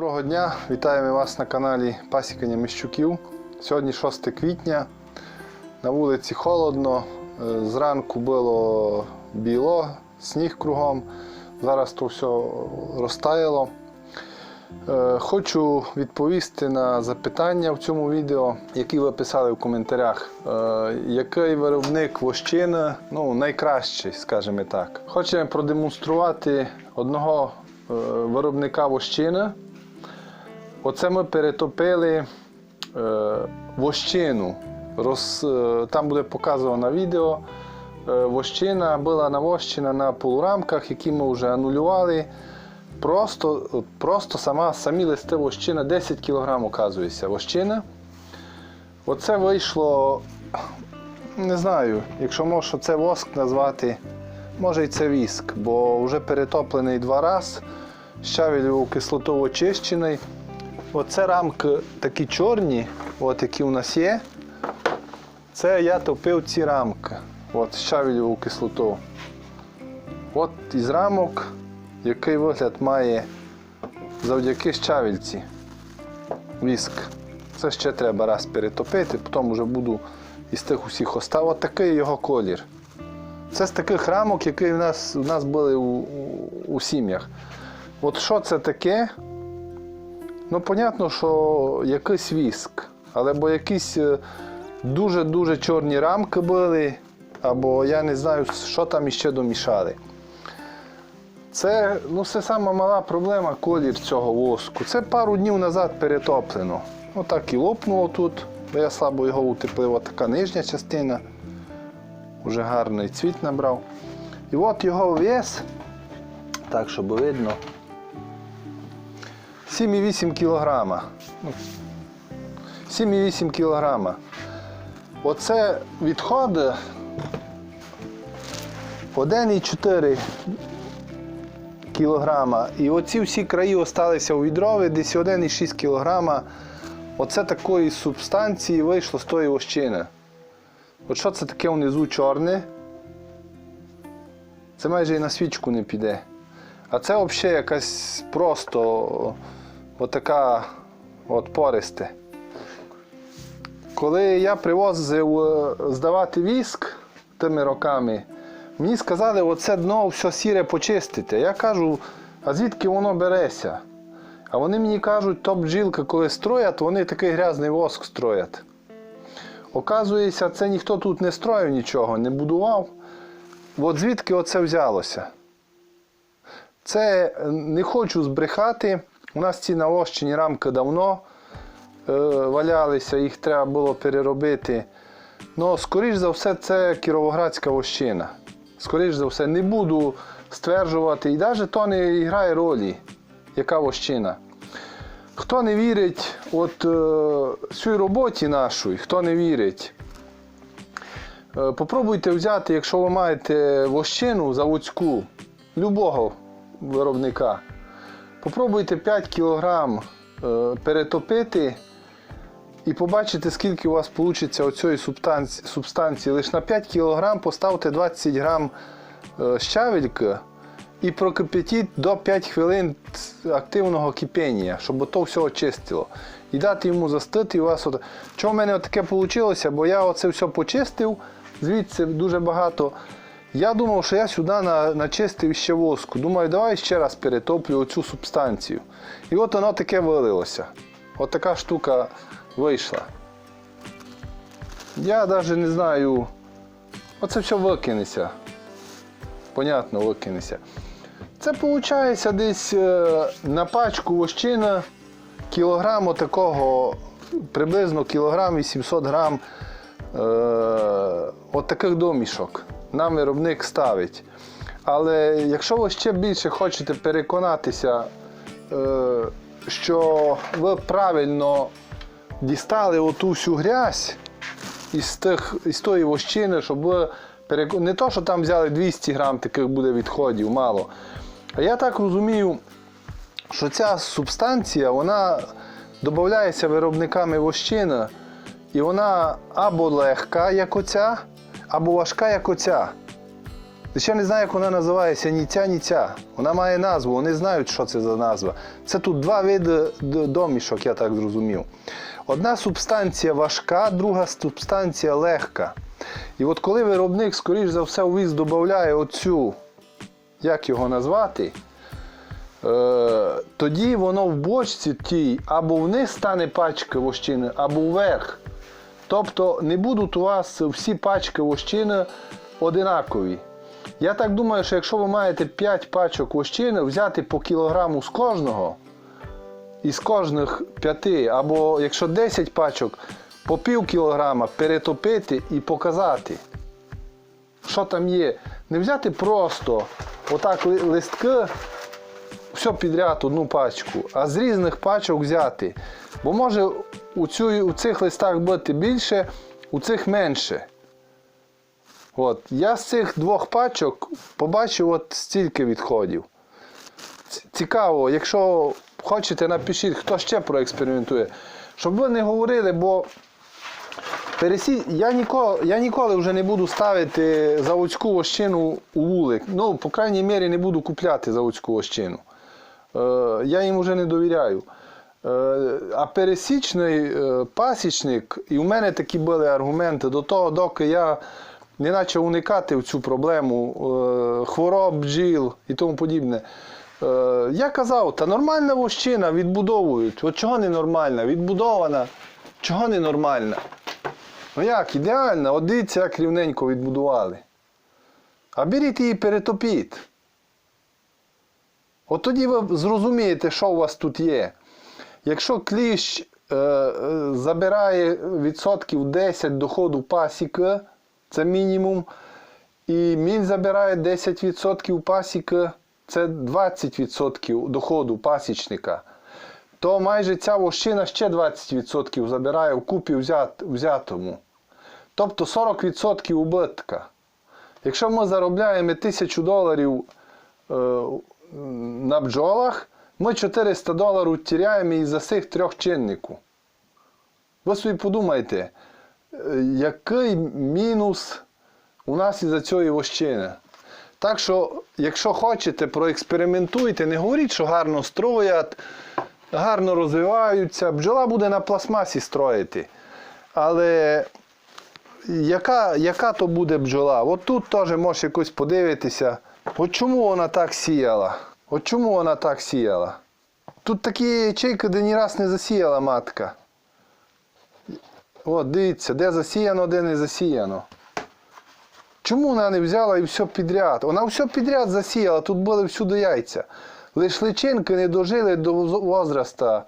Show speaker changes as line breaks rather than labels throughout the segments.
Доброго дня, вітаємо вас на каналі Пасікання Міщуків. Сьогодні 6 квітня. На вулиці холодно. е, Зранку було біло, сніг кругом. Зараз то все розтаяло. Е, Хочу відповісти на запитання в цьому відео, які ви писали в коментарях. Е, Який виробник вощини ну, найкращий, скажімо так. Хочемо продемонструвати одного виробника вощини. Оце ми перетопили е, вощину. Роз, е, там буде показано відео. Е, вощина була навощена на полурамках, які ми вже анулювали. Просто, просто сама, самі листи вощина 10 кг оказується вощина. Оце вийшло, не знаю, якщо можу це воск назвати, може і це віск, бо вже перетоплений два рази, щавелеву кислоту очищений. Оце рамки такі чорні, от які у нас є. Це я топив ці рамки. От щавелеву кислоту. От із рамок, який вигляд має завдяки щавельці. Віск. Це ще треба раз перетопити, потім вже буду із тих усіх остав. От такий його колір. Це з таких рамок, які у нас, у нас були у, у, у сім'ях. От що це таке? Ну, понятно, що якийсь віск, але бо якісь е, дуже-дуже чорні рамки були, або я не знаю, що там іще домішали. Це, ну, це сама мала проблема колір цього воску. Це пару днів назад перетоплено. Отак і лопнуло тут, бо я слабо його утеплив, така нижня частина. Уже гарний цвіт набрав. І от його вес, так, щоб видно. 7,8 кілограма. Ну, 7,8 кілограма. Оце відходи 1,4 кілограма. І оці всі краї залишилися у відрові, десь 1,6 кілограма. Оце такої субстанції вийшло з тої вощини. От що це таке внизу чорне? Це майже і на свічку не піде. А це взагалі якась просто отака от пористе. Коли я привозив е, здавати віск тими роками, мені сказали, оце дно все сіре почистити. Я кажу, а звідки воно береться? А вони мені кажуть, то бджілка, коли строять, вони такий грязний воск строять. Оказується, це ніхто тут не строїв нічого, не будував. От звідки оце взялося? Це е, не хочу збрехати. У нас ці наощені рамки давно е, валялися, їх треба було переробити. Ну, скоріш за все, це кіровоградська вощина. Скоріш за все, не буду стверджувати, і навіть то не грає ролі, яка вощина. Хто не вірить от е, цій роботі нашої, хто не вірить, е, попробуйте взяти, якщо ви маєте вощину заводську, любого виробника, попробуйте 5 кг е, перетопити і побачите, скільки у вас вийде оцієї субстанції. Лише на 5 кг поставте 20 г щавельки і прокипятіть до 5 хвилин активного кипіння, щоб то все очистило. І дати йому застити. І у вас от... Чого в мене таке вийшло? Бо я оце все почистив, звідси дуже багато. Я думав, що я сюди на, начистив ще воску. Думаю, давай ще раз перетоплю оцю субстанцію. І от воно таке вилилося. От така штука вийшла. Я навіть не знаю. Оце все викинеться. Понятно, викинеться. Це виходить десь е, на пачку вощина кілограму такого, приблизно кілограм 800 грам е, от таких домішок. Нам виробник ставить. Але якщо ви ще більше хочете переконатися, е, що ви правильно дістали оту всю грязь із, тих, із тої вощини, щоб ви перек... не то, що там взяли 200 грам таких буде відходів, мало. А я так розумію, що ця субстанція вона додається виробниками вощини, і вона або легка, як оця, або важка, як оця. Ще не знаю, як вона називається ні ця, ні ця. Вона має назву, вони знають, що це за назва. Це тут два види домішок, я так зрозумів. Одна субстанція важка, друга субстанція легка. І от коли виробник, скоріш за все, у віз додає оцю, як його назвати, е, тоді воно в бочці тій або вниз стане пачка вощини, або вверх. Тобто не будуть у вас всі пачки вощини одинакові. Я так думаю, що якщо ви маєте 5 пачок вощини, взяти по кілограму з кожного, із кожних 5, або якщо 10 пачок, по пів кілограма перетопити і показати, що там є. Не взяти просто отак ли- листки, все підряд одну пачку, а з різних пачок взяти. Бо може у, цю, у цих листах бути більше, у цих менше. От. Я з цих двох пачок побачив от стільки відходів. Цікаво, якщо хочете, напишіть, хто ще проекспериментує. Щоб ви не говорили, бо пересі... я, ніколи, я ніколи вже не буду ставити заводську вощину у вулик. Ну, по крайній мірі, не буду купляти заводську вощину. Е, я їм вже не довіряю. Е, а пересічний е, пасічник, і в мене такі були аргументи до того, доки я не почав уникати в цю проблему хвороб, бджіл і тому подібне. Я казав, та нормальна вощина відбудовують. От чого не нормальна? Відбудована, чого не нормальна? Ну як, ідеально, дивіться, як рівненько відбудували. А беріть її перетопіть. От тоді ви зрозумієте, що у вас тут є. Якщо кліщ е, е, забирає відсотків 10 доходу пасіки, це мінімум, і міль забирає 10% пасіки, це 20% доходу пасічника, то майже ця вощина ще 20% забирає в купі взят, взятому. Тобто 40% убитка. Якщо ми заробляємо 1000 доларів е, на бджолах, ми 400 доларів тіряємо із-за цих трьох чинників. Ви собі подумайте, е, який мінус у нас із-за цієї вощини. Так що, якщо хочете, проекспериментуйте, не говоріть, що гарно строять, гарно розвиваються. Бджола буде на пластмасі строїти. Але яка, яка то буде бджола? От тут теж можеш якось подивитися. От чому вона так сіяла? От чому вона так сіяла? Тут такі ячейки, де ні раз не засіяла матка. От, дивіться, де засіяно, де не засіяно. Чому вона не взяла і все підряд? Вона все підряд засіяла, тут були всюди яйця. Лиш личинки не дожили до воз- возраста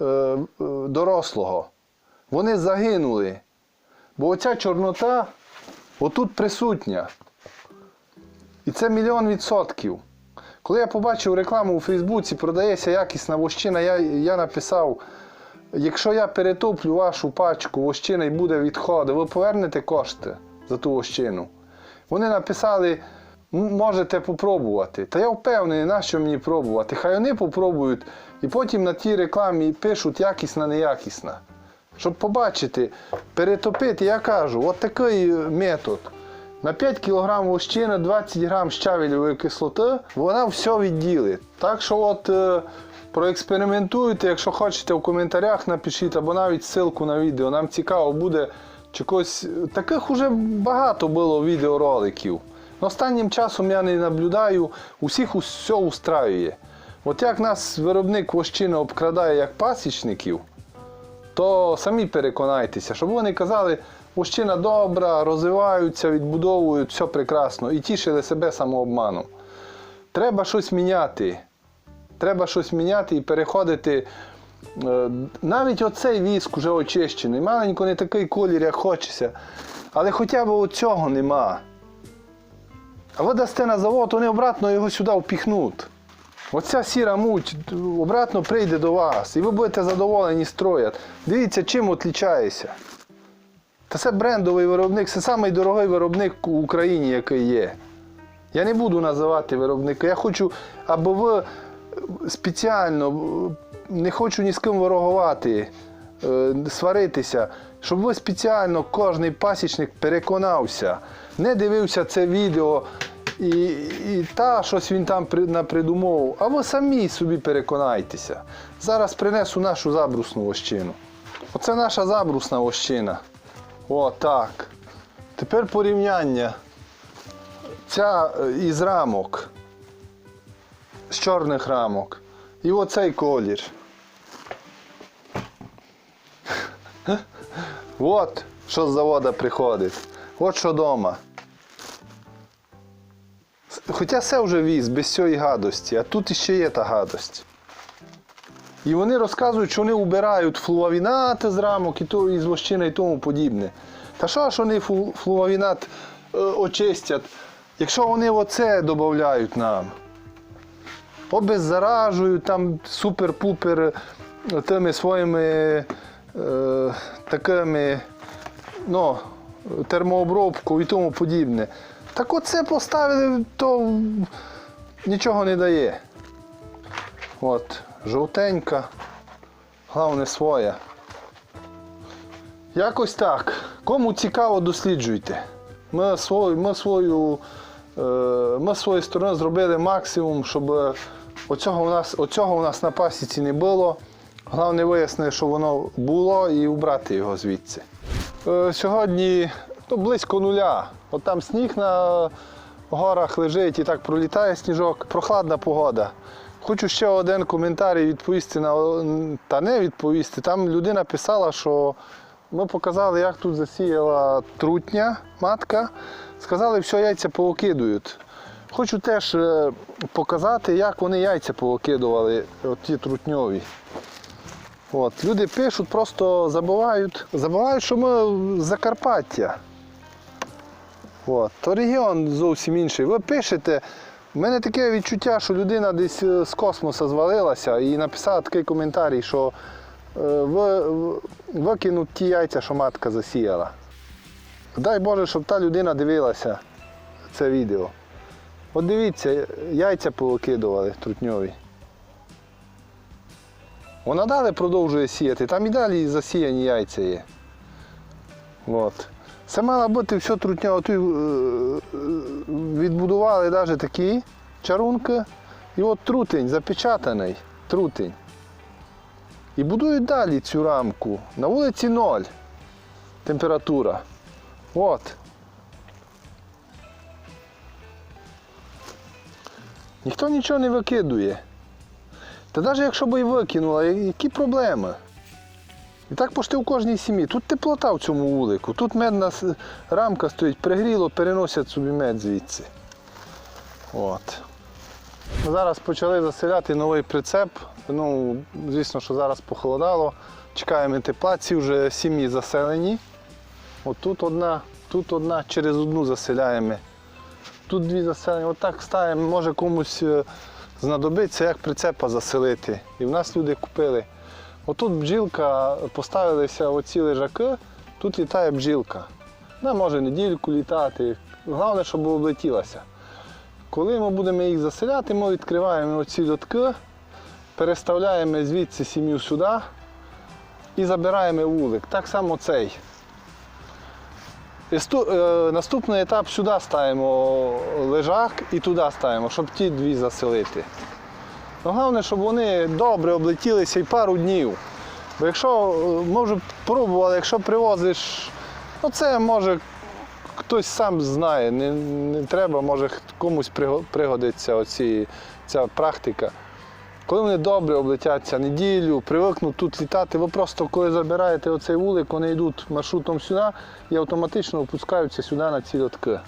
е, е, дорослого. Вони загинули. Бо оця чорнота отут присутня. І це мільйон відсотків. Коли я побачив рекламу у Фейсбуці, продається якісна вощина, я, я написав, якщо я перетоплю вашу пачку вощина і буде відходи, ви повернете кошти за ту вощину. Вони написали, можете попробувати. Та я впевнений, на що мені пробувати. Хай вони попробують і потім на тій рекламі пишуть якісна, неякісна. Щоб побачити, перетопити, я кажу, от такий метод. На 5 кг вощини 20 г щавелевої кислоти, вона все відділить. Так що от е, проекспериментуйте, якщо хочете в коментарях напишіть, або навіть ссылку на відео. Нам цікаво буде чи когось. Таких уже багато було відеороликів. Но Останнім часом я не наблюдаю, усіх усе устраює. От як нас виробник вощини обкрадає як пасічників, то самі переконайтеся, щоб вони казали, вощина добра, розвиваються, відбудовують, все прекрасно і тішили себе самообманом. Треба щось міняти. Треба щось міняти і переходити. е, Навіть оцей віск вже очищений. Маленько не такий колір, як хочеться. Але хоча б оцього нема. А ви дасте на завод, вони обратно його сюди впіхнуть. Оця сіра муть обратно прийде до вас, і ви будете задоволені строять. Дивіться, чим відрізняється. Та це брендовий виробник, це найдорогий виробник в Україні, який є. Я не буду називати виробника. Я хочу, аби ви спеціально, не хочу ні з ким ворогувати, е, сваритися, щоб ви спеціально кожний пасічник переконався, не дивився це відео і, і та щось він там при- напридумовував. А ви самі собі переконайтеся. Зараз принесу нашу забрусну вощину. Оце наша забрусна вощина. О, так. Тепер порівняння. Ця е, із рамок, з чорних рамок. І оцей колір. От що з завода приходить. От що вдома. Хоча все вже віз, без цієї гадості, а тут іще є та гадость. І вони розказують, що вони убирають флуавінати з рамок і то із вощини і тому подібне. Та що ж вони флуавінат е, очистять, якщо вони оце додають нам? Обеззаражують там супер-пупер е, тими своїми е, такими ну, термообробкою і тому подібне. Так оце поставили, то нічого не дає. От, жовтенька, головне своя. Якось так. Кому цікаво, досліджуйте. Ми свою, ми свою, е, ми з своєї сторони зробили максимум, щоб оцього у нас, оцього у нас на пасіці не було. Головне вияснити, що воно було, і убрати його звідси. Е, Сьогодні ну, близько нуля. От там сніг на горах лежить і так пролітає сніжок. Прохладна погода. Хочу ще один коментарій відповісти на та не відповісти. Там людина писала, що ми показали, як тут засіяла трутня матка. Сказали, що яйця повикидують. Хочу теж е, показати, як вони яйця повикидували, ті трутньові. От, люди пишуть, просто забувають, забувають, що ми з Закарпаття. От, то регіон зовсім інший. Ви пишете, в мене таке відчуття, що людина десь е, з космоса звалилася і написала такий коментарій, що е, в- викинуть ті яйця, що матка засіяла. Дай Боже, щоб та людина дивилася це відео. От дивіться, яйця повикидували трутньові. Вона далі продовжує сіяти, там і далі засіяні яйця є. От. Це мало бути все трутня. От, е, відбудували навіть такі чарунки. І от трутень запечатаний. Трутень. І будують далі цю рамку. На вулиці ноль. Температура. От. Ніхто нічого не викидує. Та навіть якщо б і викинула, які проблеми? І так пошти у кожній сім'ї. Тут теплота в цьому вулику, тут медна рамка стоїть, пригріло, переносять собі мед звідси. От. Зараз почали заселяти новий прицеп. Ну, звісно, що зараз похолодало. Чекаємо тепла, ці вже сім'ї заселені. От тут одна, тут одна, через одну заселяємо. Тут дві заселені. Отак ставимо, може комусь е, знадобиться, як прицепа заселити. І в нас люди купили. Отут бджілка, поставилися оці лежаки, тут літає бджілка. Вона може недільку літати. Головне, щоб облетілася. Коли ми будемо їх заселяти, ми відкриваємо оці льотки, переставляємо звідси сім'ю сюди і забираємо вулик. Так само цей. Сту- е, наступний етап сюди ставимо лежак і туди ставимо, щоб ті дві заселити. Ну, головне, щоб вони добре облетілися і пару днів. Бо якщо е, ми вже пробували, якщо привозиш, ну це може хтось сам знає, не, не треба, може комусь пригодиться оці, ця практика. Коли вони добре облетяться неділю, привикнуть тут літати, ви просто коли забираєте оцей вулик, вони йдуть маршрутом сюди і автоматично опускаються сюди на ці льотки.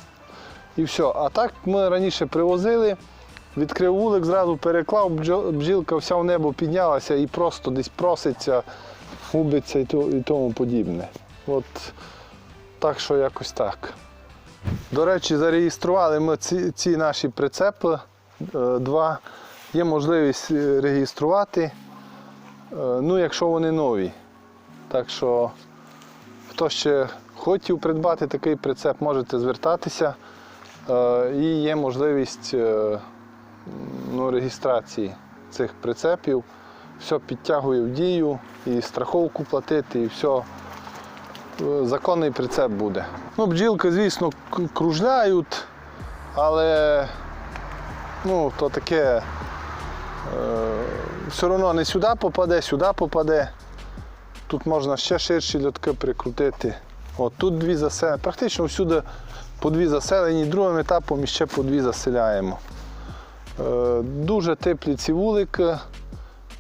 І все. А так ми раніше привозили, відкрив вулик, зразу переклав, бджілка вся в небо піднялася і просто десь проситься, губиться і, тому подібне. От так що якось так. До речі, зареєстрували ми ці, ці наші прицепи е, два. Є можливість е, реєструвати, е, ну, якщо вони нові. Так що, хто ще хотів придбати такий прицеп, можете звертатися. І є можливість ну, реєстрації цих прицепів. Все підтягує в дію, і страховку платити, і все. Е, Законний прицеп буде. Ну, бджілки, звісно, кружляють, Але ну, то таке е, все одно не сюди попаде, сюди попаде. Тут можна ще ширші льотки прикрутити. От тут дві заселені. Практично всюди по дві заселені, другим етапом ще по дві заселяємо. Е, Дуже теплі ці вулики.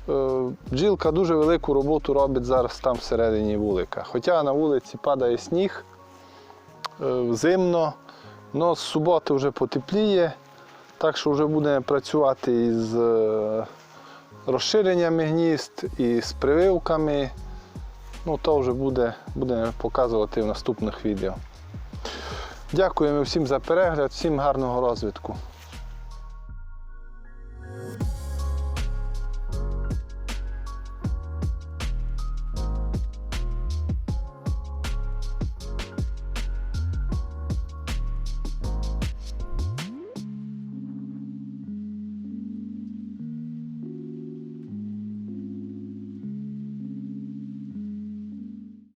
Е, Бджілка дуже велику роботу робить зараз там всередині вулика. Хоча на вулиці падає сніг е, зимно, але з суботи вже потепліє, так що вже будемо працювати із розширеннями гнізд і з прививками. Ну, то вже буде, будемо показувати в наступних відео. Дякуємо всім за перегляд, всім гарного розвитку.